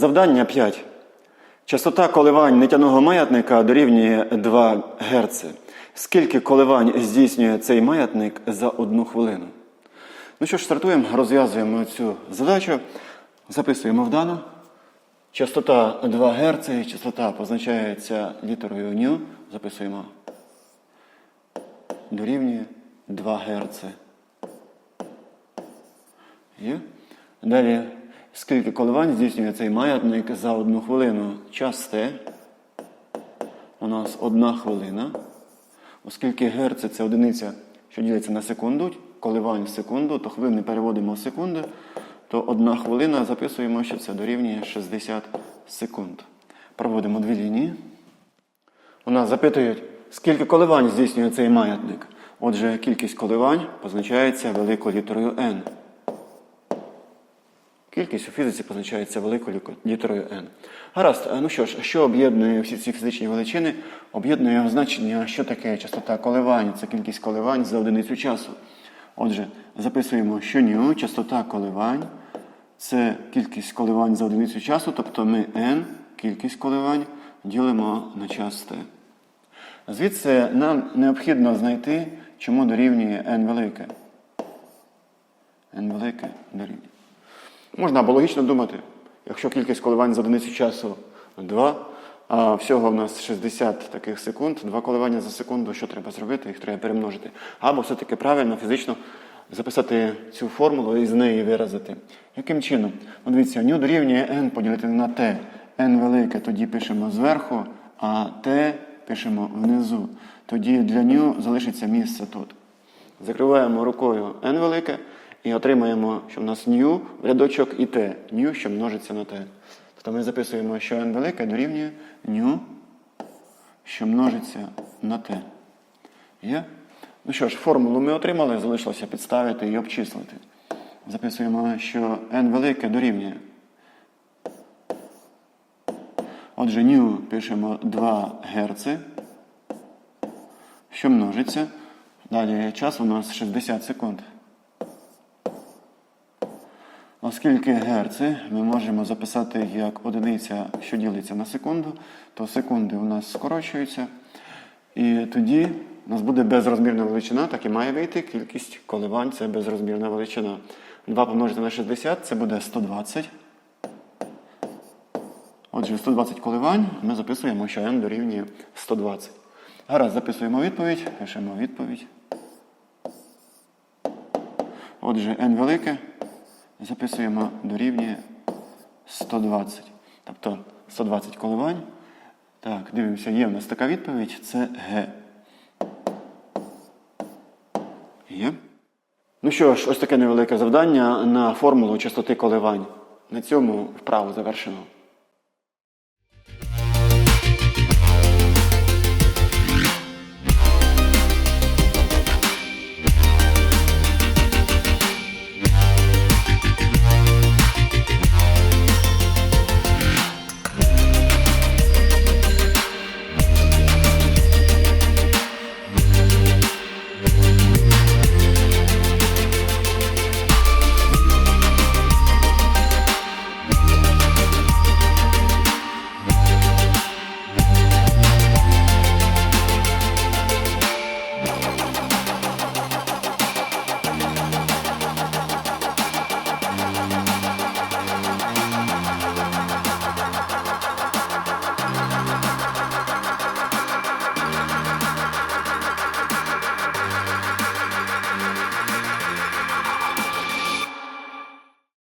Завдання 5. Частота коливань нитяного маятника дорівнює 2 Гц. Скільки коливань здійснює цей маятник за одну хвилину? Ну що ж, стартуємо, розв'язуємо цю задачу, записуємо в дану. Частота 2 Гц, частота позначається літерою ню. Записуємо. Дорівнює 2 Гц. Далі, скільки коливань здійснює цей маятник за одну хвилину? Час Т. У нас одна хвилина. Оскільки герц це одиниця, що ділиться на секунду, коливань в секунду, то хвилини переводимо в секунди, то одна хвилина записуємо, що це дорівнює 60 секунд. Проводимо дві лінії. У нас запитують, скільки коливань здійснює цей маятник. Отже, кількість коливань позначається великою літерою n. Кількість у фізиці позначається великою літерою n. Гаразд, ну що ж, що об'єднує всі ці фізичні величини? Об'єднує значення, що таке частота коливань, це кількість коливань за одиницю часу. Отже, записуємо, що ню, частота коливань, це кількість коливань за одиницю часу, тобто ми n, кількість коливань, ділимо на час t. Звідси нам необхідно знайти, чому дорівнює n велике. n велике дорівнює. Можна або логічно думати, якщо кількість коливань за одиницю часу 2, а всього в нас 60 таких секунд, 2 коливання за секунду, що треба зробити? Їх треба перемножити. Або все-таки правильно фізично записати цю формулу і з неї виразити. Яким чином? Ну, дивіться, ню дорівнює n поділити на t. n велике тоді пишемо зверху, а t пишемо внизу. Тоді для ню залишиться місце тут. Закриваємо рукою n велике. І отримаємо, що в нас new в рядочок і t. New, що множиться на t. Тобто ми записуємо, що n велике дорівнює new, що множиться на t. Є? Ну що ж, формулу ми отримали, залишилося підставити і обчислити. Записуємо, що n велике дорівнює. Отже, new пишемо 2 Гц, що множиться. Далі час у нас 60 секунд. Оскільки герци ми можемо записати як одиниця, що ділиться на секунду, то секунди у нас скорочуються. І тоді у нас буде безрозмірна величина, так і має вийти. Кількість коливань це безрозмірна величина. 2 помножити на 60 це буде 120. Отже, 120 коливань ми записуємо, що n дорівнює 120. Гаразд, записуємо відповідь, пишемо відповідь. Отже, n велике записуємо дорівнює 120. Тобто 120 коливань. Так, дивимося, є в нас така відповідь, це Г. Є. Ну що ж, ось таке невелике завдання на формулу частоти коливань. На цьому вправу завершено.